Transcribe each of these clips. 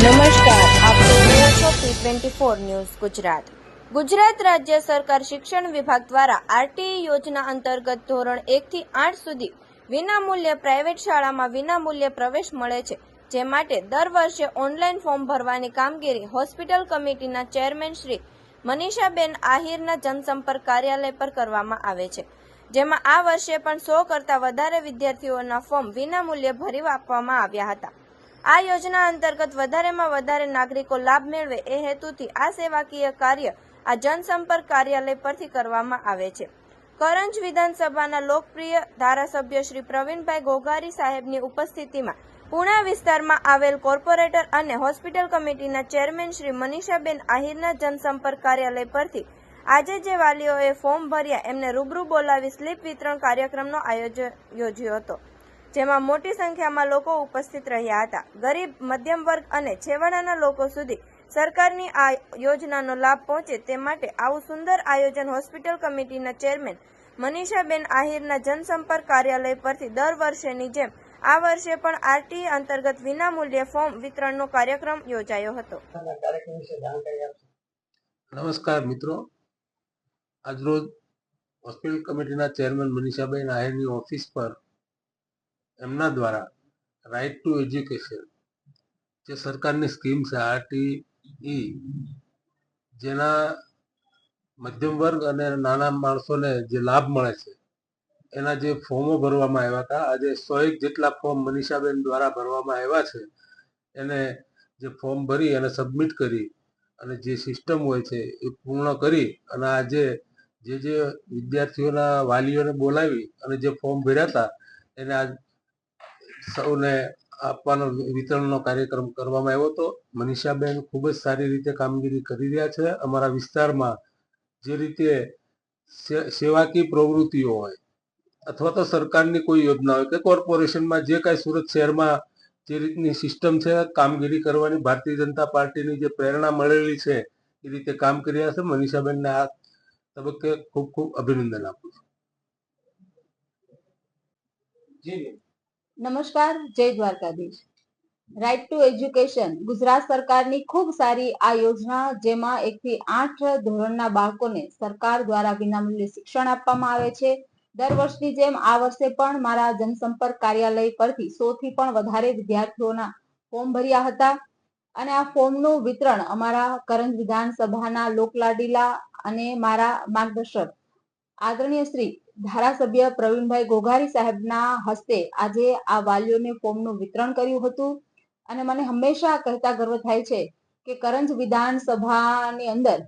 નમસ્કાર, આપ twenty four news Gujarat. Gujarat રાજ્ય સરકાર શિક્ષણ વિભાગ દ્વારા આરટીઈ યોજના અંતર્ગત ધોરણ એકથી આઠ સુધી વિનામૂલ્યે પ્રાઇવેટ શાળામાં વિનામૂલ્યે પ્રવેશ મળે છે, જે માટે દર વર્ષે ઓનલાઈન ફોર્મ ભરવાની કામગીરી હોસ્પિટલ કમિટીના ચેરમેન શ્રી મનીષાબેન આહિરના જનસંપર્ક કાર્યાલય પર કરવામાં આવે છે, જેમાં આ વર્ષે પણ સો કરતાં વધારે વિદ્યાર્થીઓના ફોર્મ વિનામૂલ્યે ભરી આપવામાં આવ્યા હતા. આ યોજના અંતર્ગત વધારેમાં વધારે નાગરિકો લાભ મેળવે એ હેતુથી આ સેવાકીય કાર્ય આ જનસંપર્ક કાર્યાલય પરથી કરવામાં આવે છે. કરંજ વિધાનસભાના લોકપ્રિય ધારાસભ્ય શ્રી પ્રવીણભાઈ ગોગારી સાહેબની ઉપસ્થિતિમાં પુણા વિસ્તારમાં આવેલ કોર્પોરેટર અને હોસ્પિટલ કમિટીના ચેરમેન શ્રી મનીષાબેન આહિરના જનસંપર્ક કાર્યાલય પરથી આજે જે વાલીઓએ ફોર્મ ભર્યા એમને રૂબરૂ બોલાવી સ્લીપ વિતરણ કાર્યક્રમનો આયોજન યોજ્યો હતો. જેમાં મોટી સંખ્યામાં લોકો ઉપસ્થિત રહ્યા હતા. ગરીબ મધ્યમ વર્ગ અને છેવાડાના લોકો સુધી સરકારની આ યોજનાનો લાભ પહોંચે તે માટે આવું સુંદર આયોજન હોસ્પિટલ કમિટીના ચેરમેન મનીષાબેન આહિરના જનસંપર્ક કાર્યાલય પરથી દર વર્ષેની જેમ આ વર્ષે પણ આરટી અંતર્ગત વિનામૂલ્યે ફોર્મ વિતરણનો કાર્યક્રમ યોજાયો હતો. નમસ્કાર મિત્રો. આજરોજ હોસ્પિટલ કમિટીના ચેરમેન મનીષાબેન આહિરની ઓફિસ પર એમના દ્વારા રાઇટ ટુ એજ્યુકેશન જે સરકારની સ્કીમ છે આરટીઈ જેના મધ્યમ વર્ગ અને નાના માણસોને જે લાભ મળે છે, એના જે ફોર્મો ભરવામાં આવ્યા હતા, આજે સો એક જેટલા ફોર્મ મનીષાબેન દ્વારા ભરવામાં આવ્યા છે, એને જે ફોર્મ ભરી અને સબમિટ કરી અને જે સિસ્ટમ હોય છે એ પૂર્ણ કરી અને આજે જે જે વિદ્યાર્થીઓના વાલીઓને બોલાવી અને જે ફોર્મ ભર્યા હતા, એને આજ સૌને આપવાનો વિતરણનો કાર્યક્રમ કરવામાં આવ્યો હતો. મનીષાબેન ખૂબ જ સારી રીતે કામગીરી કરી રહ્યા છે. અમારા વિસ્તારમાં જે રીતે સેવાકીય પ્રવૃત્તિઓ હોય અથવા તો સરકારની કોઈ યોજના હોય કે કોર્પોરેશનમાં જે કાંઈ સુરત શહેરમાં જે રીતની સિસ્ટમ છે, કામગીરી કરવાની ભારતીય જનતા પાર્ટીની જે પ્રેરણા મળેલી છે, એ રીતે કામ કરી રહ્યા છે. મનીષાબેનને આ તબક્કે ખૂબ ખૂબ અભિનંદન આપું છું. જી. નમસ્કાર, જય Dwarkadhish. Right to education Gujarat સરકારની ખૂબ સારી આ યોજના, જેમાં એક થી આઠ ધોરણના બાળકોને સરકાર દ્વારા વિનામૂલ્યે શિક્ષણ આપવામાં આવે છે. દર વર્ષની જેમ આ વર્ષે પણ મારા જનસંપર્ક કાર્યાલય પરથી સો થી પણ વધારે વિદ્યાર્થીઓના ફોર્મ ભર્યા હતા. અને આ ફોર્મનું વિતરણ અમારા કરંજ વિધાનસભાના લોકલાડીલા અને મારા માર્ગદર્શક આદરણીય શ્રી ધારાસભ્ય પ્રવીણભાઈ ગોઘારી સાહેબના હસ્તે આજે આ વાલીઓને ફોર્મનું વિતરણ કર્યું હતું. અને મને હંમેશા કહેતા ગર્વ થાય છે કે કરંજ વિધાનસભાની અંદર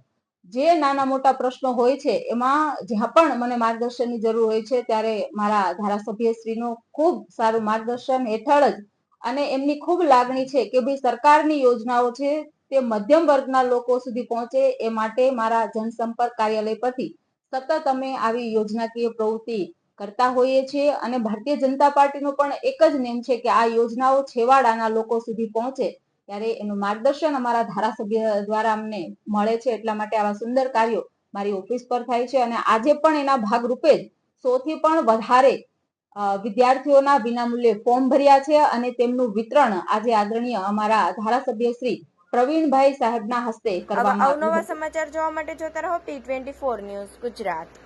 જે નાના મોટા પ્રશ્નો હોય છે, એમાં જ્યાં પણ મને માર્ગદર્શનની જરૂર હોય છે, ત્યારે મારા ધારાસભ્ય શ્રીનું ખૂબ સારું માર્ગદર્શન હેઠળ જ અને એમની ખૂબ લાગણી છે કે ભાઈ સરકારની યોજનાઓ છે તે મધ્યમ વર્ગના લોકો સુધી પહોંચે એ માટે મારા જનસંપર્ક કાર્યાલય પરથી સતત અમે આવી યોજનાકીય પ્રવૃત્તિ કરતા હોઈએ છીએ અને ભારતીય જનતા પાર્ટીનો પણ એક જ નેમ છે કે આ યોજનાઓ છેવાડાના લોકો સુધી પહોંચે ત્યારે એનું માર્ગદર્શન અમારા ધારાસભ્ય દ્વારા અમને મળે છે એટલા માટે આવા સુંદર કાર્યો મારી ઓફિસ પર થાય છે અને આજે પણ એના ભાગરૂપે જ સૌથી પણ વધારે વિદ્યાર્થીઓના વિનામૂલ્યે ફોર્મ ભર્યા છે અને તેમનું વિતરણ આજે આદરણીય અમારા ધારાસભ્ય શ્રી પ્રવીણભાઈ સાહેબના હસ્તે કરવામાં આવ્યું અવનવા સમાચાર જોવા માટે જોતા રહો P twenty four news Gujarat.